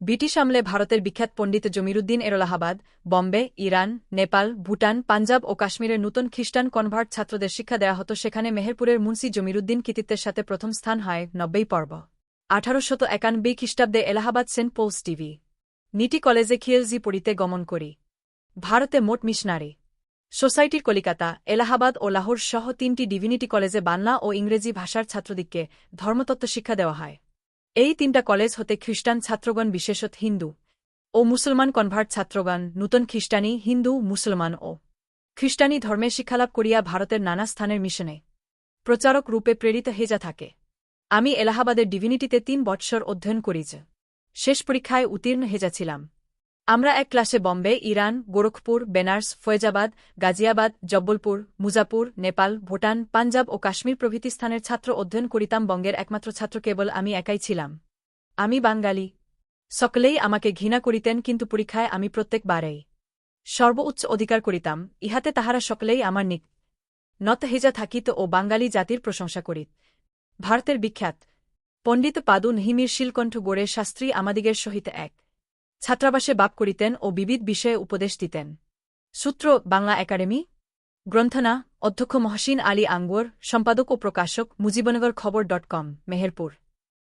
British আমলে ভারতের বিখ্যাত পণ্ডিত জমিরুদ্দিন এরলাহাবাদ, বম্বে, ইরান, নেপাল, ভুটান, পাঞ্জাব ও কাশ্মীরের নূতন খ্রিস্টান কনভার্ট ছাত্রদের শিক্ষা দেওয়া হতো। সেখানে মেহেরপুরের মুন্সি জমিরুদ্দিন কৃতিত্বের সাথে প্রথম স্থান হয় নব্বই পর্ব। আঠারোশত একানব্বই খ্রিস্টাব্দে Allahabad Saint Paul's divinity কলেজে খিয়েলজি পড়িতে গমন করি। ভারতে মোট মিশনারি। সোসাইটির কলিকাতা, এলাহাবাদ ও লাহোর সহ তিনটি ডিভিনিটি কলেজে বাংলা ও ইংরেজি ভাষার ছাত্রদিককে ধর্মতত্ত্ব শিক্ষা দেওয়া হয়। এই তিনটা কলেজ হতে খ্রিস্টান ছাত্রগণ, বিশেষত হিন্দু ও মুসলমান কনভার্ট ছাত্রগণ, নূতন খ্রিস্টানি, হিন্দু, মুসলমান ও খ্রিস্টানি ধর্মে শিক্ষালাভ করিয়া ভারতের নানা স্থানের মিশনে প্রচারক রূপে প্রেরিত হেজা থাকে। আমি এলাহাবাদের ডিভিনিটিতে তিন বৎসর অধ্যয়ন করিছে শেষ পরীক্ষায় উত্তীর্ণ হেজাছিলাম আমরা এক ক্লাসে বম্বে, ইরান, গোরখপুর, বেনার্স, ফয়েজাবাদ, গাজিয়াবাদ, জব্বলপুর মুজাপুর নেপাল, ভুটান, পাঞ্জাব ও কাশ্মীর প্রভৃতি স্থানের ছাত্র অধ্যয়ন করিতাম বঙ্গের একমাত্র ছাত্র, কেবল আমি একাই ছিলাম। আমি বাঙালি। সকলেই আমাকে ঘৃণা করিতেন, কিন্তু পরীক্ষায় আমি প্রত্যেক বারেই সর্বোচ্চ অধিকার করিতাম। ইহাতে তাহারা সকলেই আমার নিক। নত হেজা থাকিত ও বাঙালি জাতির প্রশংসা করিত। ভারতের বিখ্যাত পণ্ডিত পাদু নহিমির শিলকণ্ঠ গোড়ে শাস্ত্রী আমাদিগের সহিত এক। ছাত্রাবাসে বাপ করিতেন ও বিবিধ বিষয়ে উপদেশ দিতেন। সূত্র, বাংলা একাডেমি। গ্রন্থনা, অধ্যক্ষ মহসিন আলী আঙ্গুর, সম্পাদক ও প্রকাশক মুজিবনগর খবর ডট কম, মেহেরপুর।